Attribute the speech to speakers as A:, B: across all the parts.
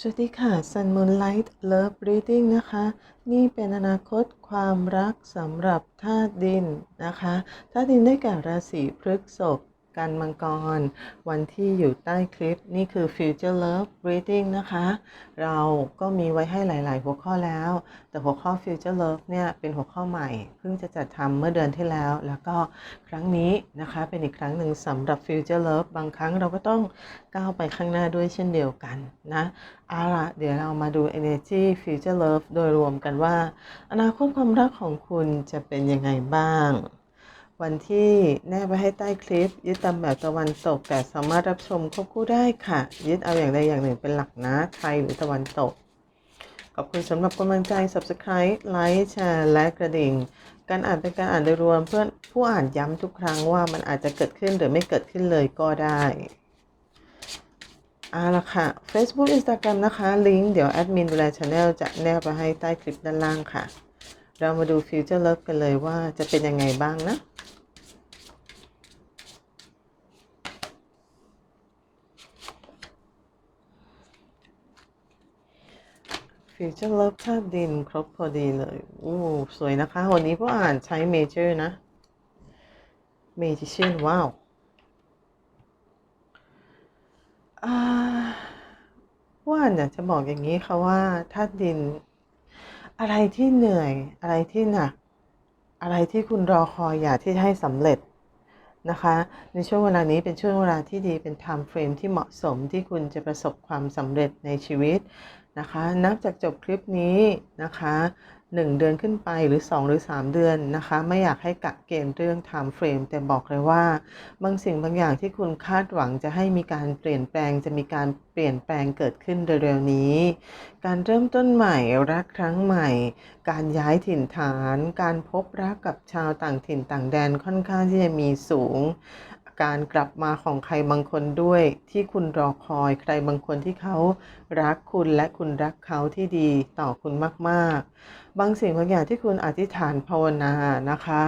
A: สวัสดีค่ะ Sun Moonlight Love Reading นะคะ นี่เป็นอนาคตความรักสำหรับธาตุดินนะคะธาตุดินได้แก่ราศีพฤษภ กันมังกร วันที่อยู่ใต้คลิปนี่คือ Future Love Reading นะคะ เราก็มีไว้ให้หลาย ๆ หัวข้อแล้ว แต่หัวข้อ Future Love เนี่ยเป็นหัวข้อใหม่ เพิ่งจะจัดทำเมื่อเดือนที่แล้ว แล้วก็ครั้งนี้นะคะเป็นอีกครั้งหนึ่งสำหรับ Future Love บางครั้งเราก็ต้องก้าวไปข้างหน้าด้วยเช่นเดียวกันนะเอาละเดี๋ยวเรามาดู Energy Future Love โดยรวมกันว่า อนาคตความรักของคุณจะเป็นยังไงบ้าง วันที่แนบไว้ให้ใต้คลิป ยึดตามแบบตะวันตก แต่สามารถรับชมควบคู่ได้ค่ะ ยึดเอาอย่างใดอย่างหนึ่งเป็นหลักนะไทยหรือตะวันตก ขอบคุณสำหรับกำลังใจ Subscribe ไลค์แชร์และกระดิ่ง การอ่านเป็นการอ่านโดยรวมเพื่อนผู้อ่านย้ำทุกครั้งว่ามันอาจจะเกิดขึ้นหรือไม่เกิดขึ้นเลยก็ได้เอาละค่ะ Facebook Instagram นะคะ ลิงก์เดี๋ยวแอดมินดูแลช anel จะแนบไปให้ใต้คลิปด้านล่างค่ะ เรามาดู Future Love กันเลยว่าจะเป็นยังไงบ้างนะ Future Love ธาตุดินครบพอดีเลยอู้สวยนะคะ วันนี้ผู้อ่านใช้ Major นะ Magician ว้าวว่าอยากจะบอกอย่างนี้ค่ะว่าธาตุดิน อะไรที่เหนื่อย อะไรที่หนัก อะไรที่คุณรอคอยอยากที่จะให้สำเร็จ นะคะ ในช่วงเวลานี้เป็นช่วงเวลาที่ดีเป็น time frame ที่เหมาะสมที่คุณจะประสบความสำเร็จในชีวิตนะคะ นับจากจบคลิปนี้นะคะ 1 เดือนขึ้นไปหรือ 2 หรือ 3 เดือนนะคะ ไม่อยากให้กะเกณฑ์เรื่อง time frame แต่บอกเลยว่า บางสิ่งบางอย่างที่คุณคาดหวังจะให้มีการเปลี่ยนแปลงจะมีการเปลี่ยนแปลงเกิดขึ้นเร็วๆนี้ การเริ่มต้นใหม่รักครั้งใหม่ การย้ายถิ่นฐาน การพบรักกับชาวต่างถิ่นต่างแดนค่อนข้างที่จะมีสูง การกลับมาของใครบางคนด้วย ที่คุณรอคอยใครบางคนที่เขารักคุณและคุณรักเขาที่ดีต่อคุณมากๆ บางสิ่งบางอย่างที่คุณอธิษฐานภาวนานะคะ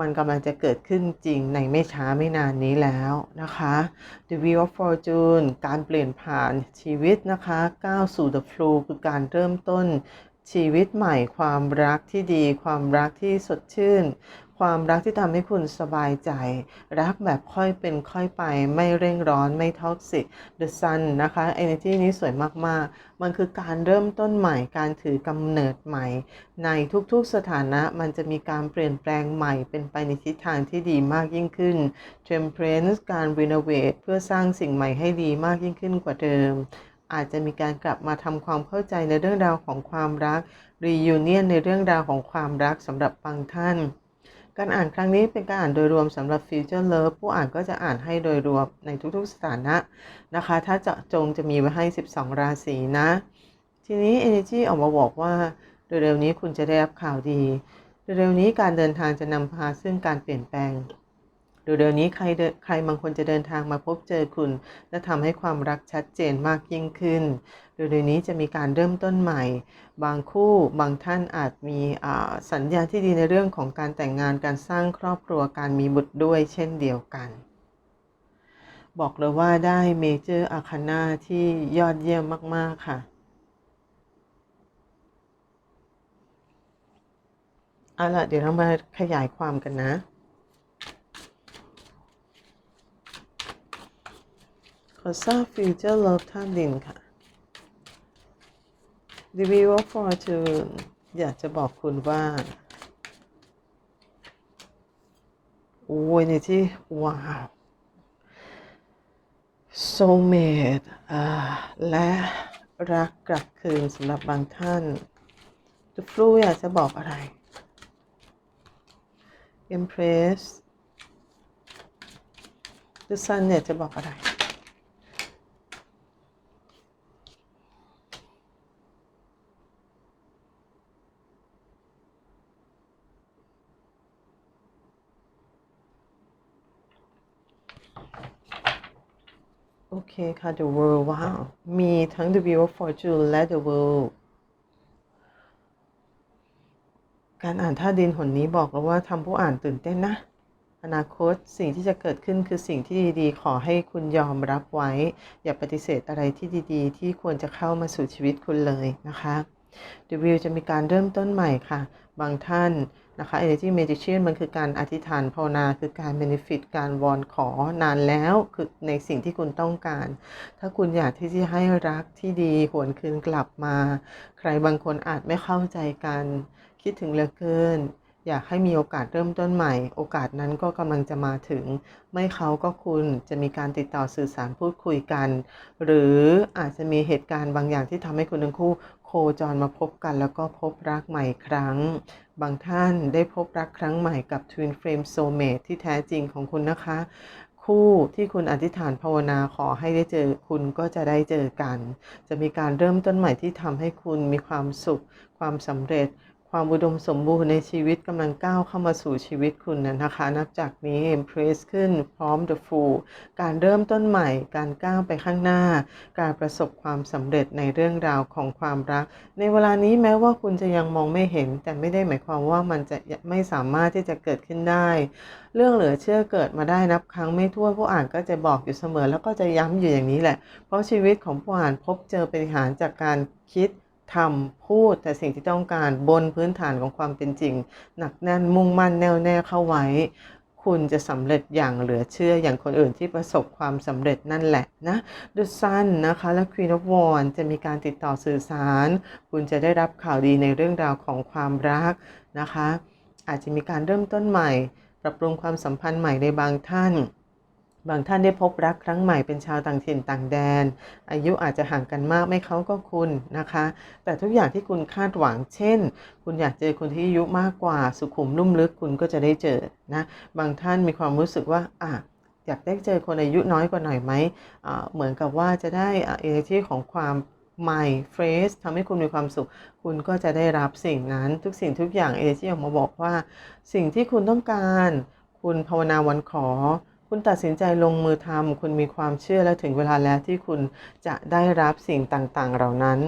A: มันกำลังจะเกิดขึ้นจริงในไม่ช้าไม่นานนี้แล้วนะคะ The Wheel of Fortune การเปลี่ยนผ่านชีวิตนะคะก้าวสู่ The Flow คือการเริ่มต้น ชีวิตใหม่ความรักที่ดี ความรักที่สดชื่น ความรักที่ทำให้คุณสบายใจ รักแบบค่อยเป็นค่อยไป ไม่เร่งร้อนไม่ท็อกซิก The Sun นะคะ Energy นี้สวยมากๆ มันคือการเริ่มต้นใหม่การถือกำเนิดใหม่ ในทุกๆสถานะมันจะมีการเปลี่ยนแปลงใหม่เป็นไปในทิศทางที่ดีมากยิ่งขึ้น Temperance การ Renovate เพื่อสร้างสิ่งใหม่ให้ดีมากยิ่งขึ้นกว่าเดิม อาจจะมีการกลับมาทำความเข้าใจในเรื่องราวของความรัก reunion ในเรื่องราวของความรักสำหรับบางท่าน การอ่านครั้งนี้เป็นการอ่านโดยรวมสำหรับ Future Love ผู้อ่านก็จะอ่านให้โดยรวมในทุกๆสถานะนะคะ ถ้าจะจงจะมีไว้ให้ 12 ราศีนะ ทีนี้ Energy ออกมาบอกว่าเร็วๆนี้คุณจะได้รับข่าวดี เร็วๆนี้การเดินทางจะนำพาซึ่งการเปลี่ยนแปลง เร็วนี้ใครใครบางคนจะเดินทางมาพบเจอคุณ และทำให้ความรักชัดเจนมากยิ่งขึ้นเร็วนี้จะมีการเริ่มต้นใหม่ บางคู่บางท่านอาจมีสัญญาที่ดีในเรื่องของการแต่งงานการสร้างครอบครัวการมีบุตรด้วยเช่นเดียวกันบอกเลยว่าได้เมเจอร์อาคานาที่ยอดเยี่ยมมาก ๆ ค่ะ เอาล่ะ เดี๋ยวเรามาขยายความกันนะ ขอทราบ Future Love ท่านดินค่ะ The Wheel of Fortune อยากจะบอกคุณว่า โอ้ยนี่ที่ ว้าว Soulmate อ่าและรักกลับคืนสำหรับบางท่าน The Flu อยากจะบอกอะไร Empress The Sun เนี่ยจะบอกอะไร คค่ะ The World ว้าว มีทั้ง The Wheel of Fortune และ The World การอ่านท่าดินหนนี้บอกแล้วว่าทำผู้อ่านตื่นเต้นนะ อนาคตสิ่งที่จะเกิดขึ้นคือสิ่งที่ดีๆ ขอให้คุณยอมรับไว้ อย่าปฏิเสธอะไรที่ดีๆ ที่ควรจะเข้ามาสู่ชีวิตคุณเลยนะคะ The Wheel จะมีการเริ่มต้นใหม่ค่ะ บางท่าน นะคะ Energy Meditation มันคือการอธิษฐานภาวนาคือการ benefit การวอนขอนานแล้วคือในสิ่งที่คุณต้องการ ถ้าคุณอยากที่จะให้รักที่ดีหวนคืนกลับมา ใครบางคนอาจไม่เข้าใจกัน คิดถึงเหลือเกิน อยากให้มีโอกาสเริ่มต้นใหม่ โอกาสนั้นก็กำลังจะมาถึง ไม่เขาก็คุณจะมีการติดต่อสื่อสารพูดคุยกัน หรืออาจจะมีเหตุการณ์บางอย่างที่ทำให้คุณทั้งคู่ โคจรมาพบกันแล้วก็พบรักใหม่ครั้ง บางท่านได้พบรักครั้งใหม่กับ Twin Flame Soulmate ที่แท้จริงของคุณนะคะ คู่ที่คุณอธิษฐานภาวนาขอให้ได้เจอคุณก็จะได้เจอกัน จะมีการเริ่มต้นใหม่ที่ทำให้คุณมีความสุข ความสำเร็จ ความอุดมสมบูรณ์ในชีวิตกำลังก้าวเข้ามาสู่ชีวิตคุณนะคะ นับจากนี้ Embrace ขึ้นพร้อม The Fool การเริ่มต้นใหม่ การก้าวไปข้างหน้า การประสบความสำเร็จในเรื่องราวของความรัก ในเวลานี้แม้ว่าคุณจะยังมองไม่เห็น แต่ไม่ได้หมายความว่ามันจะไม่สามารถที่จะเกิดขึ้นได้ เรื่องเหลือเชื่อเกิดมาได้นับครั้งไม่ถ้วนผู้อ่านก็จะบอกอยู่เสมอ แล้วก็จะย้ำอยู่อย่างนี้แหละ เพราะชีวิตของผู้อ่านพบเจอปฏิหารจากการคิด ทำพูดแต่สิ่งที่ต้องการบนพื้นฐานของความเป็นจริง หนักแน่นมุ่งมั่นแน่วแน่เข้าไว้ คุณจะสำเร็จอย่างเหลือเชื่ออย่างคนอื่นที่ประสบความสำเร็จนั่นแหละนะ The Sun นะคะและ Queen of w a n d จะมีการติดต่อสื่อสาร คุณจะได้รับข่าวดีในเรื่องราวของความรักนะคะ อาจจะมีการเริ่มต้นใหม่ ปรับปรุงความสัมพันธ์ใหม่ในบางท่าน บางท่านได้พบรักครั้งใหม่เป็นชาวต่างถิ่นต่างแดน อายุอาจจะห่างกันมากไม่เขาก็คุณนะคะ แต่ทุกอย่างที่คุณคาดหวัง เช่น คุณอยากเจอคนที่อายุมากกว่าสุขุมนุ่มลึกคุณก็จะได้เจอนะ บางท่านมีความรู้สึกว่าอะอยากได้เจอคนอายุน้อยกว่าหน่อยไหมเหมือนกับว่าจะได้เอเนจีของความใหม่เฟรชทำให้คุณมีความสุข คุณก็จะได้รับสิ่งนั้นทุกสิ่งทุกอย่างเอเนจีออกมาบอกว่า สิ่งที่คุณต้องการ คุณภาวนาวันขอ คุณตัดสินใจลงมือทำ คุณมีความเชื่อและถึงเวลาแล้วที่คุณจะได้รับสิ่งต่างๆ เหล่านั้น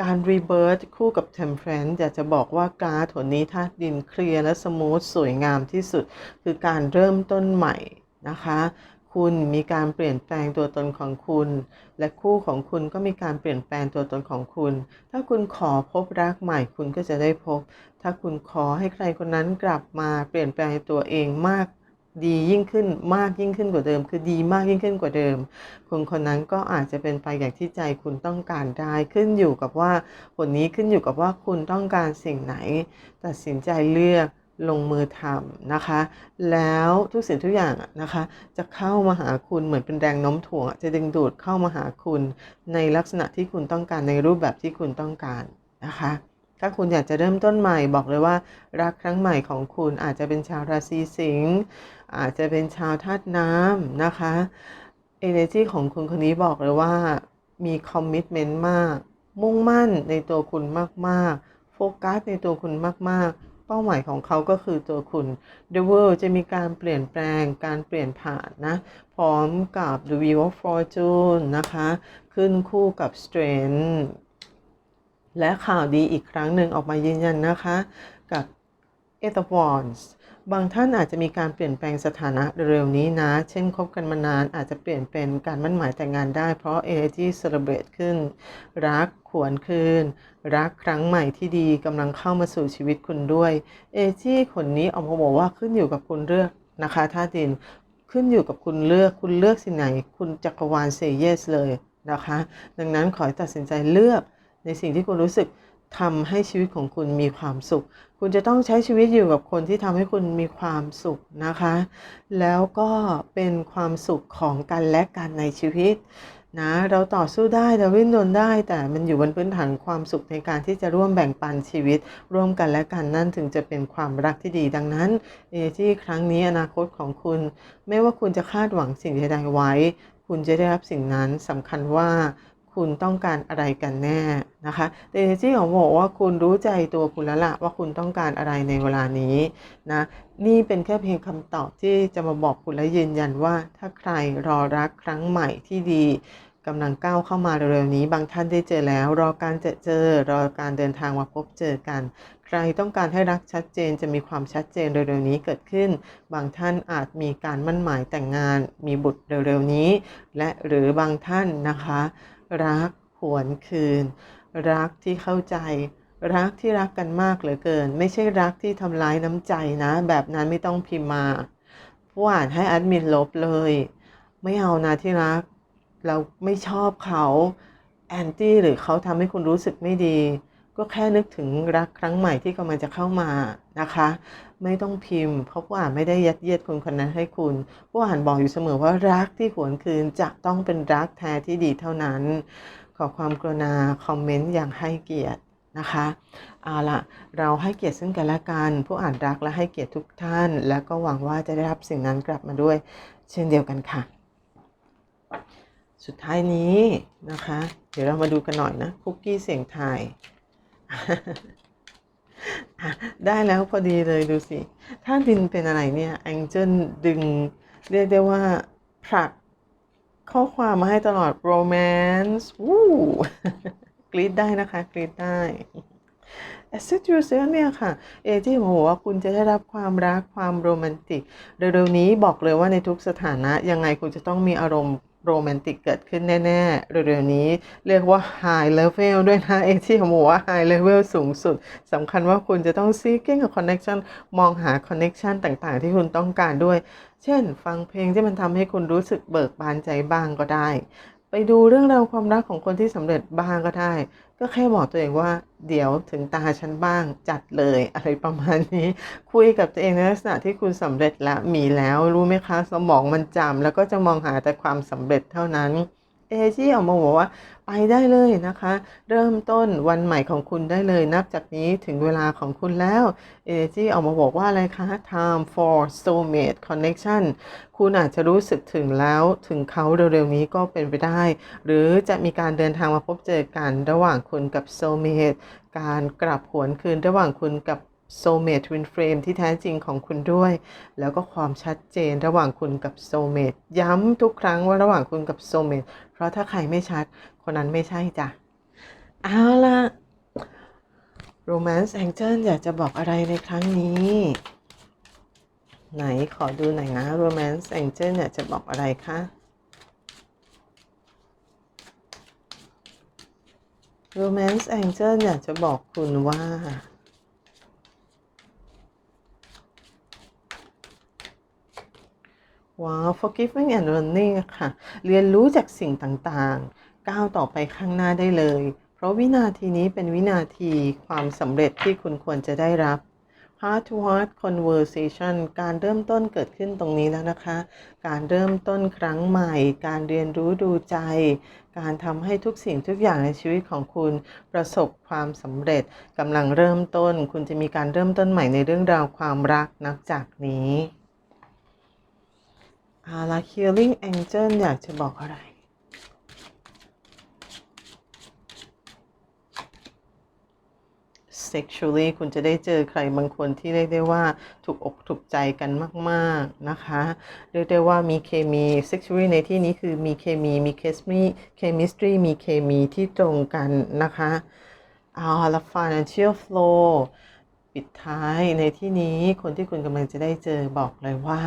A: การรีเบิร์ h คู่กับ Temperance อยากจะบอกว่าการถนนี้ธาตุดินเคลียร์และสมูทสวยงามที่สุด คือการเริ่มต้นใหม่นะคะคุณมีการเปลี่ยนแปลงตัวตนของคุณ และคู่ของคุณก็มีการเปลี่ยนแปลงตัวตนของคุณ ถ้าคุณขอพบรักใหม่ คุณก็จะได้พบ ถ้าคุณขอให้ใครคนนั้นกลับมาเปลี่ยนแปลงตัวเองมาก ดียิ่งขึ้นมากยิ่งขึ้นกว่าเดิม คือดีมากยิ่งขึ้นกว่าเดิม คนคนนั้นก็อาจจะเป็นไปอย่างที่ใจคุณต้องการได้ขึ้นอยู่กับว่าผลนี้ขึ้นอยู่กับว่าคุณต้องการสิ่งไหน ตัดสินใจเลือกลงมือทำนะคะ แล้วทุกสิ่งทุกอย่างนะคะ จะเข้ามาหาคุณเหมือนเป็นแรงโน้มถ่วงจะดึงดูดเข้ามาหาคุณในลักษณะที่คุณต้องการในรูปแบบที่คุณต้องการนะคะ ถ้าคุณอยากจะเริ่มต้นใหม่บอกเลยว่า รักครั้งใหม่ของคุณอาจจะเป็นชาวราศีสิงห์อาจจะเป็นชาวธาตุน้ำนะคะ energy ของคุณคนนี้บอกเลยว่ามีคอมมิชเมนต์มาก มุ่งมั่นในตัวคุณมากๆ โฟกัสในตัวคุณมากๆ เป้าหมายของเขาก็คือตัวคุณ The World จะมีการเปลี่ยนแปลงการเปลี่ยนผ่านนะ พร้อมกับ The Wheel of Fortune นะคะ ขึ้นคู่กับ Strength และข่าวดีอีกครั้งหนึ่งออกมายืนยันนะคะ กับ Eight of Wands บางท่านอาจจะมีการเปลี่ยนแปลงสถานะเร็วนี้นะ เช่นคบกันมานานอาจจะเปลี่ยนเป็นการมั่นหมายแต่งงานได้ เพราะ Energy Celebrate ขึ้น รักขวนคืน รักครั้งใหม่ที่ดีกำลังเข้ามาสู่ชีวิตคุณด้วย Energy คนนี้ออกมาบอกว่าขึ้นอยู่กับคุณเลือกนะคะท่าดินขึ้นอยู่กับคุณเลือกคุณเลือกสิ่งไหน คุณจักรวาล say yes เลยนะคะ ดังนั้นขอตัดสินใจเลือก ในสิ่งที่คุณรู้สึกทำให้ชีวิตของคุณมีความสุข คุณจะต้องใช้ชีวิตอยู่กับคนที่ทำให้คุณมีความสุขนะคะ แล้วก็เป็นความสุขของกันและกันในชีวิตนะ เราต่อสู้ได้เราวิ่งดนได้ แต่มันอยู่บนพื้นฐานความสุขในการที่จะร่วมแบ่งปันชีวิต ร่วมกันและกันนั่นถึงจะเป็นความรักที่ดีดังนั้นเอที่ครั้งนี้อนาคตของคุณ ไม่ว่าคุณจะคาดหวังสิ่งใดๆไว้ คุณจะได้รับสิ่งนั้นสำคัญว่า คุณต้องการอะไรกันแน่นะคะแต่ที่ของบอกว่าคุณรู้ใจตัวคุณแล้วล่ะว่าคุณต้องการอะไรในเวลานี้นะนี่เป็นแค่เพียงคำตอบที่จะมาบอกคุณและยืนยันว่า ถ้าใครรอรักครั้งใหม่ที่ดีกำลังก้าวเข้ามาเร็วๆนี้ บางท่านได้เจอแล้ว รอการจอเจอ รอการเดินทางมาพบเจอกัน ใครต้องการให้รักชัดเจนจะมีความชัดเจนเร็วๆนี้เกิดขึ้น บางท่านอาจมีการมั่นหมายแต่งงาน มีบุตรเร็วๆนี้ และหรือบางท่านนะคะ รักหวนคืน รักที่เข้าใจ รักที่รักกันมากเหลือเกิน ไม่ใช่รักที่ทำร้ายน้ำใจนะ แบบนั้นไม่ต้องพิมพ์มาผู้อ่านให้แอดมินลบเลย ไม่เอานะที่รัก เราไม่ชอบเขาแอนตี้หรือเขาทำให้คุณรู้สึกไม่ดี ก็แค่นึกถึงรักครั้งใหม่ที่กำลังจะเข้ามานะคะ ไม่ต้องพิมพ์ เพราะผู้อ่านไม่ได้ยัดเยียดคนคนนั้นให้คุณ ผู้อ่านบอกอยู่เสมอว่ารักที่หวนคืนจะต้องเป็นรักแท้ที่ดีเท่านั้น ขอความกรุณาคอมเมนต์อย่างให้เกียรตินะคะเอาละเราให้เกียรติซึ่งกันและกัน ผู้อ่านรักและให้เกียรติทุกท่าน แล้วก็หวังว่าจะได้รับสิ่งนั้นกลับมาด้วย เช่นเดียวกันค่ะ สุดท้ายนี้นะคะ เดี๋ยวเรามาดูกันหน่อยนะคุกกี้เสียงไทย ได้แล้วพอดีเลยดูสิ ถ้าดินเป็นอะไรเนี่ยแองเจิลดึง เรียกได้ว่าผลักข้อความมาให้ตลอด romance วู้กรีดได้นะคะกรีดได้ Asset yourself เนี่ยค่ะ เอที่บอกว่าคุณจะได้รับความรักความโรแมนติก เร็วๆนี้บอกเลยว่าในทุกสถานะยังไงคุณจะต้องมีอารมณ์ โรแมนติกเกิดขึ้นแน่ ๆ เร็วๆนี้เรียกว่า high level ด้วยนะเอที่บอกว่า high level สูงสุดสำคัญว่าคุณจะต้อง seeking a connection มองหา connection ต่างๆ ที่คุณต้องการด้วย เช่น ฟังเพลงที่มันทำให้คุณรู้สึกเบิกบานใจบ้างก็ได้ ไปดูเรื่องราวความรักของคนที่สำเร็จบ้างก็ได้ ก็แค่บอกตัวเองว่า เดี๋ยวถึงตาฉันบ้างจัดเลยอะไรประมาณนี้ คุยกับตัวเองในลักษณะที่คุณสำเร็จแล้วมีแล้วรู้ไหมคะ สมองมันจำแล้วก็จะมองหาแต่ความสำเร็จเท่านั้น เอจี้ออกมาบอกว่าไปได้เลยนะคะ เริ่มต้นวันใหม่ของคุณได้เลย นับจากนี้ถึงเวลาของคุณแล้วเอจี้ออกมาบอกว่าอะไรคะ time for soulmate connection คุณอาจจะรู้สึกถึงแล้วถึงเขาเร็วๆนี้ก็เป็นไปได้ หรือจะมีการเดินทางมาพบเจอกันระหว่างคุณกับ soulmate การกลับหวนคืนระหว่างคุณกับ soulmate twin flame ที่แท้จริงของคุณด้วย แล้วก็ความชัดเจนระหว่างคุณกับ soulmate ย้ำทุกครั้งว่าระหว่างคุณกับ soulmate ราะถ้าใครไม่ชัด คนนั้นไม่ใช่จ้ะ เอาล่ะ romance angel อยากจะบอกอะไรในครั้งนี้ ไหนขอดูหน่อยนะ romance angel อยากจะบอกอะไรคะ romance angel อยากจะบอกคุณว่า ว้าว forgiving and learning ค่ะ เรียนรู้จากสิ่งต่างๆ ก้าวต่อไปข้างหน้าได้เลย เพราะวินาทีนี้เป็นวินาทีความสำเร็จที่คุณควรจะได้รับ heart to heart conversation การเริ่มต้นเกิดขึ้นตรงนี้แล้วนะคะ การเริ่มต้นครั้งใหม่ การเรียนรู้ดูใจ การทำให้ทุกสิ่งทุกอย่างในชีวิตของคุณประสบความสำเร็จกำลังเริ่มต้น คุณจะมีการเริ่มต้นใหม่ในเรื่องราวความรักนับจากนี้ Healing Angel อยากจะบอกอะไร sexually คุณจะได้เจอใครบางคนที่เรียกได้ว่าถูกอกถูกใจกันมาก ๆ นะคะ เรียกได้ว่ามีเคมี sexually ในที่นี้คือมีเคมีมี chemistry chemistry มีเคมีที่ตรงกันนะคะเอาละ financial flow ปิดท้ายในที่นี้คนที่คุณกำลังจะได้เจอบอกเลยว่า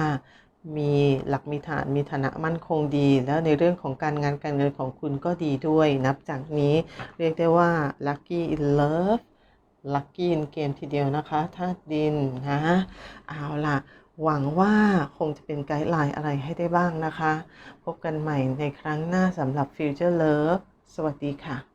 A: มีหลักมีฐานมีฐานะมั่นคงดี แล้วในเรื่องของการงานการเงินของคุณก็ดีด้วย นับจากนี้เรียกได้ว่า lucky in love ลัคกี้เกมทีเดียวนะคะธาตุดินนะเอาล่ะ หวังว่าคงจะเป็นไกด์ไลน์อะไรให้ได้บ้างนะคะ พบกันใหม่ในครั้งหน้าสำหรับ Future Love สวัสดีค่ะ